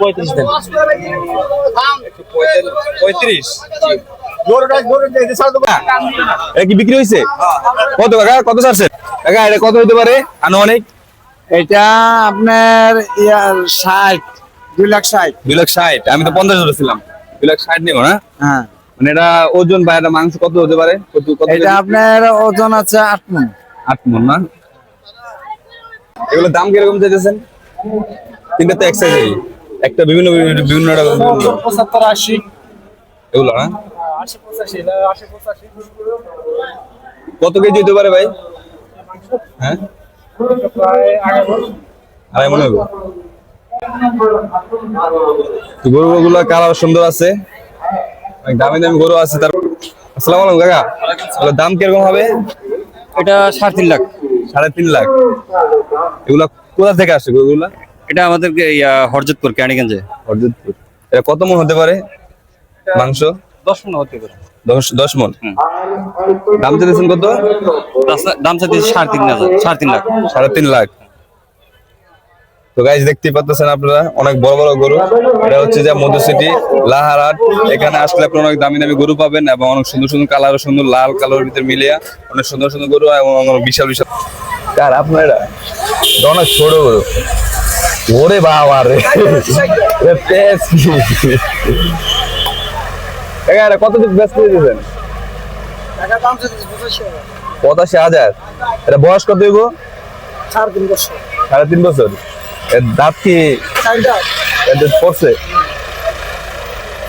পঁয়ত্রিশ দেন। পঁয়ত্রিশ। এটা কি বিক্রি হয়েছে? কত কাকা? কত কাকা এটা কত হতে পারে? আনুমানিক? এটা আপনার ইয়ার ষাট দুই লাখ ষাট। দুই লাখ ষাট। আমি তো পঞ্চাশ ধরেছিলাম দুই লাখ ষাট নেব না? হ্যাঁ। মানে এটা ওজন বা এটা মাংস কত হতে পারে? এটা আপনার ওজন আছে আট মন। আট মন না? এগুলোর দাম কীরকম চাইতেছেন? তিনটা তো এক সাইজেরই। একটা বিভিন্ন বিভিন্ন বিভিন্ন পঁচাত্তর আশি। এগুলো না? পঁচাশি কত কেজি হতে পারে ভাই? হ্যাঁ? আড়াই মনে। হবে তো গরু। গুলো কালার সুন্দর আছে। দামি দামি গরু আছে তার আসসালামু আলাইকুম কাকা। দাম কীরকম হবে? এটা সাড়ে তিন লাখ। সাড়ে তিন লাখ। এগুলা কোথা থেকে আসে গরুগুলা? এটা আমাদেরকে হরজতপুর ক্যানিগঞ্জে হরজতপুর। এটা কত মন হতে পারে? মাংস? দশ মনে হতে পারে। দশ দশ মন? দাম চাইতেছেন কত? দাম চাইতে সাড়ে তিন হাজার সাড়ে তিন লাখ। সাড়ে তিন লাখ। তো গাইজ দেখতে পাচ্ছেন আপনারা অনেক বড় বড় গরু। এটা হচ্ছে যে মধু সিটি লাহারাট এখানে আসলে আপনি অনেক দামি দামি গরু পাবেন এবং অনেক সুন্দর সুন্দর কালার সুন্দর লাল কালোর ভিতরে মিলিয়ে অনেক সুন্দর সুন্দর গরু এবং অনেক বিশাল বিশাল। কার আপনার? অনেক ছোট গরু। ওরে বাবা রে। পেস এটা কত দিক ব্যস্ত দিয়েছেন পঁচাশি হাজার। এটা বয়স কত হইব? সাড়ে তিন বছর। এর দাঁত কি? পড়ছে?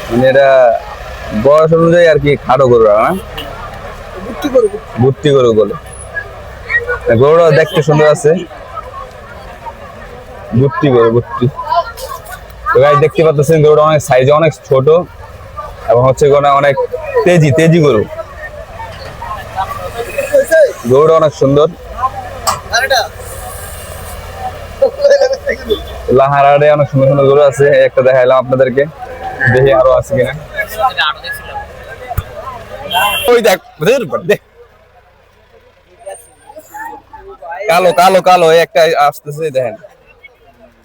মানে এটা বয়স অনুযায়ী আর কি খাটো গরু না? ভর্তি গরু বলে। গরুটা দেখতে সুন্দর আছে। ভর্তি গরু ভর্তি। তো গাছ দেখতে পাচ্ছেন গরুটা অনেক সাইজে অনেক ছোট এবং হচ্ছে গরুটা অনেক তেজি তেজি গরু। গরুটা অনেক সুন্দর। লাহারারে অনেক সুন্দর সুন্দর গরু আছে। একটা দেখাইলাম আপনাদেরকে। দেখি আরও আছে কিনা। ওই দেখ দেখ। কালো কালো কালো একটা আসতেছে, দেখেন।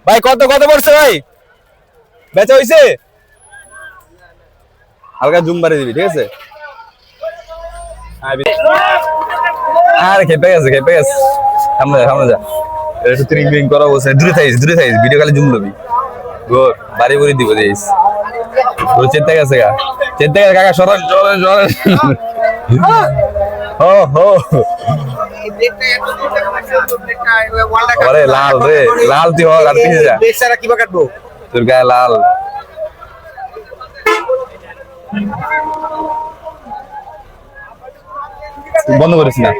ভাই কত কত পড়ছে ভাই? বেচা হইছে? হালকা জুম বাড়ি দিবি ঠিক আছে? আর খেপে গেছে খেপে গেছে। সামনে যা সামনে যা। এটা একটু ত্রিং বিং করা বলছে। দূরে থাইস দূরে থাইস ভিডিও খালি জুম লবি। গোর বাড়ি বাড়ি দিব দিস তোর চেতে গেছে গা। চেতে গেছে কাকা সরেন সরেন সরেন হো হো। লাল রে লাল তুই হোক আর যা। বেচারা কিবা কাটবো? তোর গায়ে লাল। বন্ধ করিস না।